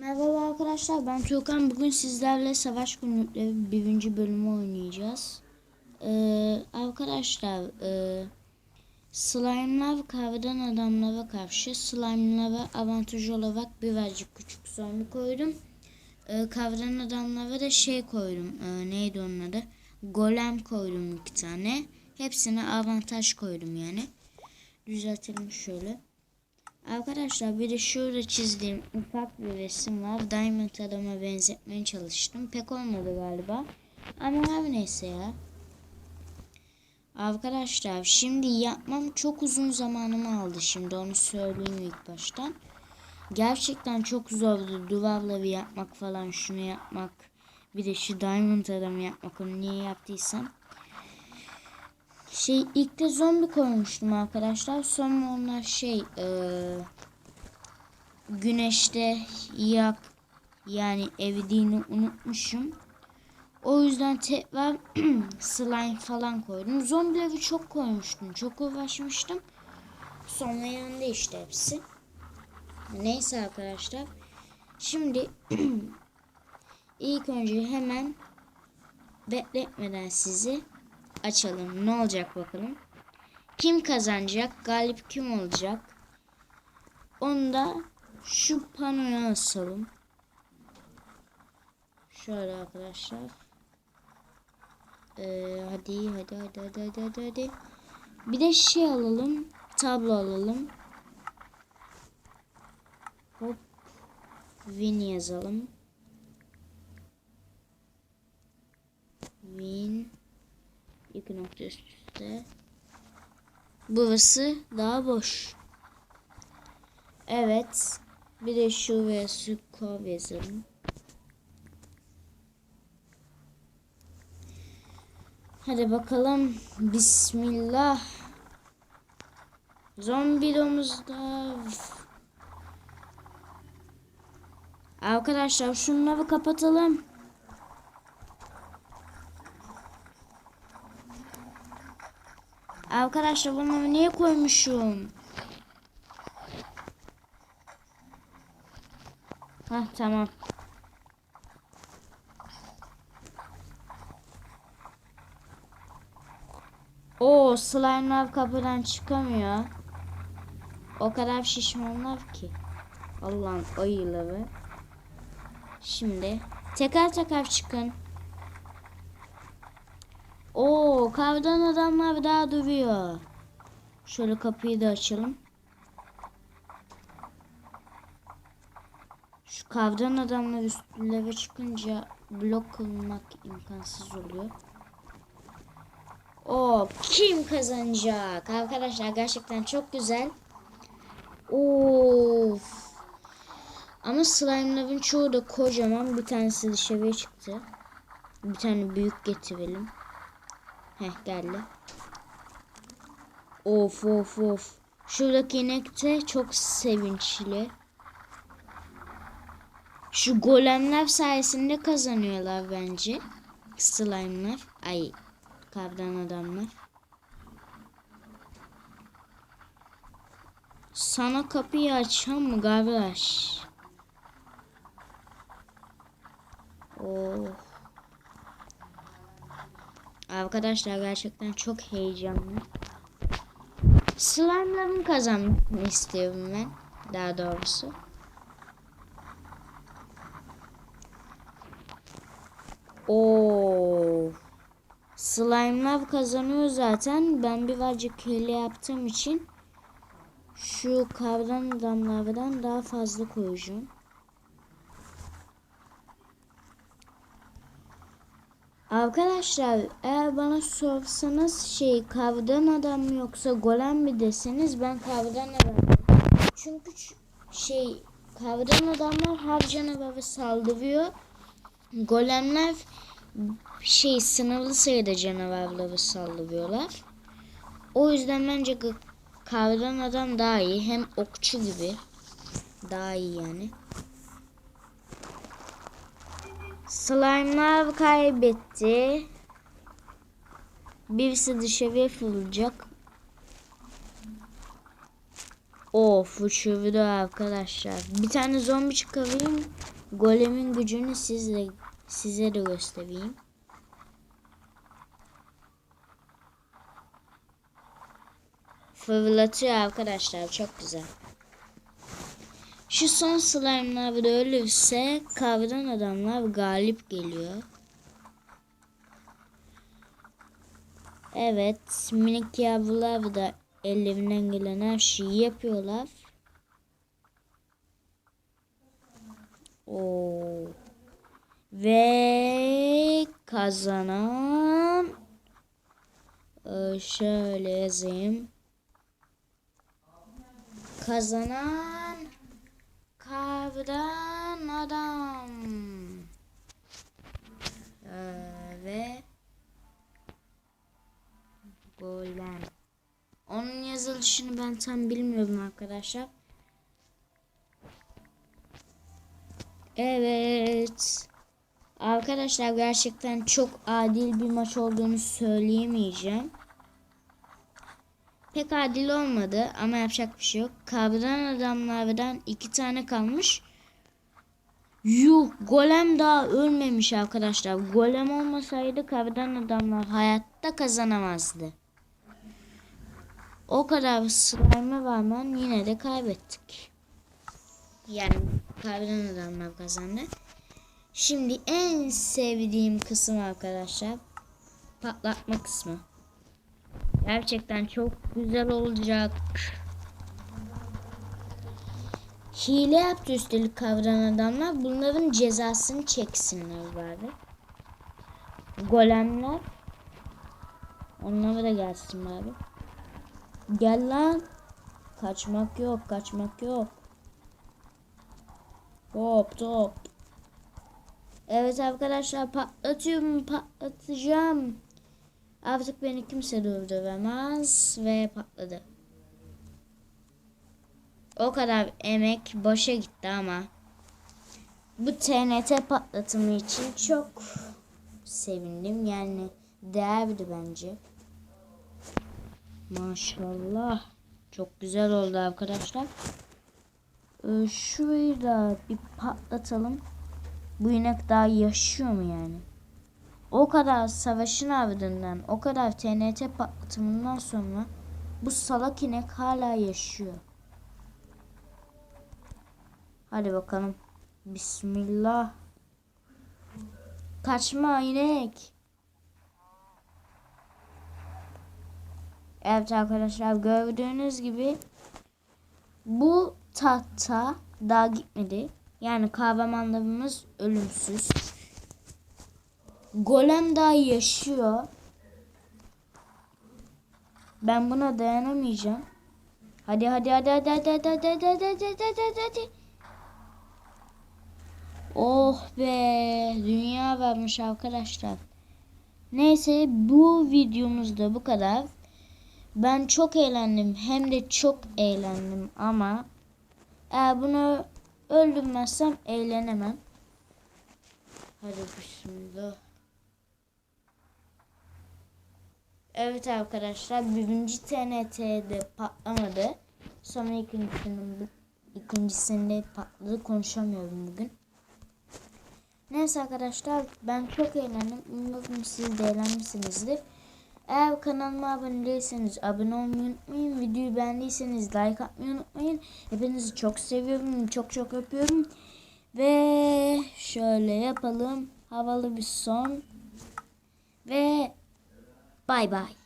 Merhaba arkadaşlar ben Tuğkan bugün sizlerle Savaş Günlükleri birinci bölümü oynayacağız. Ee, arkadaşlar e, slime'lar kahveden adamlara karşı slime'lara avantaj olarak birazcık küçük zombi koydum. Ee, kahveden adamlara da şey koydum ee, neydi onun adı golem koydum iki tane. Hepsine avantaj koydum yani. Düzeltelim şöyle. Arkadaşlar bir de şurada çizdiğim ufak bir resim var. Diamond adama benzetmeye çalıştım. Pek olmadı galiba. Ama her neyse ya. Arkadaşlar şimdi yapmam çok uzun zamanımı aldı şimdi onu söyleyeyim ilk baştan. Gerçekten çok zordu duvarları yapmak falan şunu yapmak. Bir de şu diamond adamı yapmak onu niye yaptıysam. Şey ilk de zombi koymuştum arkadaşlar. Sonra onlar şey eee, güneşte yak yani eridiğini unutmuşum. O yüzden tekrar slime falan koydum. Zombileri çok koymuştum. Çok uğraşmıştım. Sonra yandı işte hepsi. Neyse arkadaşlar. Şimdi ilk önce hemen bekletmeden sizi açalım. Ne olacak bakalım. Kim kazanacak? Galip kim olacak? Onu da şu panoya asalım. Şöyle arkadaşlar. Ee, hadi, hadi hadi hadi hadi hadi hadi. Bir de şey alalım. Tablo alalım. Hop. Win yazalım. Win. Nokta üst üste. Burası daha boş. Evet. Bir de şu ve şu kov yazalım. Hadi bakalım. Bismillah. Zombi domuzda. Arkadaşlar şunları kapatalım. Arkadaşlar bunu niye koymuşum? Hah tamam. Oo slime'lar kapıdan çıkamıyor. O kadar şişmanlar ki. Allah'ın ayıları. Şimdi teker teker çıkın. Oo kavdan adamlar daha duruyor. Şöyle kapıyı da açalım. Şu kavdan adamlar üstlere çıkınca blok kılmak imkansız oluyor. O kim kazanacak? Arkadaşlar gerçekten çok güzel. Of. Ama slime'ların çoğu da kocaman. Bir tanesi dışarıya çıktı. Bir tane büyük getirelim. Heh geldi. Of of of. Şuradaki inek de çok sevinçli. Şu golemler sayesinde kazanıyorlar bence. Slime'lar. Ay kavdan adamlar. Sana kapıyı açan mı kardeş? Oh. Arkadaşlar gerçekten çok heyecanlı. Slime'ların kazanmasını istiyorum ben. Daha doğrusu. Oo. Slime'lar kazanıyor zaten. Ben birazcık hile yaptığım için şu kavran adamlardan daha fazla koyacağım. Arkadaşlar eğer bana sorsanız şey kavdan adam mı yoksa golem mi deseniz ben kavdan adam. Çünkü şey kavdan adamlar her canavarı saldırıyor. Golemler şey sınırlı sayıda canavarları saldırıyorlar. O yüzden bence kavdan adam daha iyi. Hem okçu gibi. Daha iyi yani. Slime'lar kaybetti. Birisi dışarıya fırlayacak. Of uçurdu arkadaşlar. Bir tane zombi çıkarayım. Golemin gücünü sizle size de göstereyim. Fırlatıyor arkadaşlar çok güzel. Şu son slime'lar da ölürse kavran adamlar galip geliyor. Evet minik yavrular da ellerinden gelen her şeyi yapıyorlar. Oo. Ve kazanan Ee, şöyle yazayım. Kazanan kavran adam. Ee, ve golem. Onun yazılışını ben tam bilmiyorum arkadaşlar. Evet. Arkadaşlar gerçekten çok adil bir maç olduğunu söyleyemeyeceğim. Pek adil olmadı ama yapacak bir şey yok. Kavran adamlardan iki tane kalmış. Yuh golem daha ölmemiş arkadaşlar. Golem olmasaydı kavran adamlar hayatta kazanamazdı. O kadar slime'a rağmen yine de kaybettik. Yani kavran adamlar kazandı. Şimdi en sevdiğim kısım arkadaşlar patlatma kısmı. Gerçekten çok güzel olacak. Hile yaptı üstelik kavran adamlar. Bunların cezasını çeksinler bari. Golemler. Onlara da gelsin bari. Gel lan. Kaçmak yok, kaçmak yok. Top top. Evet arkadaşlar patlatıyorum, patlatacağım. Artık beni kimse durduremaz ve patladı. O kadar emek boşa gitti ama bu TNT patlatımı için çok sevindim. Yani değerli bence. Maşallah. Çok güzel oldu arkadaşlar. Ee, şurayı da bir patlatalım. Bu inek daha yaşıyor mu yani? O kadar savaşın ardından, o kadar TNT patlatımından sonra bu salak inek hala yaşıyor. Hadi bakalım. Bismillah. Kaçma inek. Evet arkadaşlar gördüğünüz gibi bu tahta daha gitmedi. Yani kahramanlarımız ölümsüz. Golem daha yaşıyor. Ben buna dayanamayacağım. Hadi hadi hadi hadi hadi hadi hadi hadi hadi hadi hadi hadi hadi. Oh be dünya varmış arkadaşlar. Neyse bu videomuzda bu kadar. Ben çok eğlendim hem de çok eğlendim ama eğer bunu öldürmezsem eğlenemem. Hadi bismillah. Evet arkadaşlar birinci TNT'de patlamadı. Sonra ikincisinin ikincisinde patladı. Konuşamıyorum bugün. Neyse arkadaşlar ben çok eğlendim. Umarım siz de eğlenmişsinizdir. Eğer kanalıma abone değilseniz abone olmayı unutmayın. Videoyu beğendiyseniz like atmayı unutmayın. Hepinizi çok seviyorum. Çok çok öpüyorum. Ve şöyle yapalım. Havalı bir son. Ve Bye bye.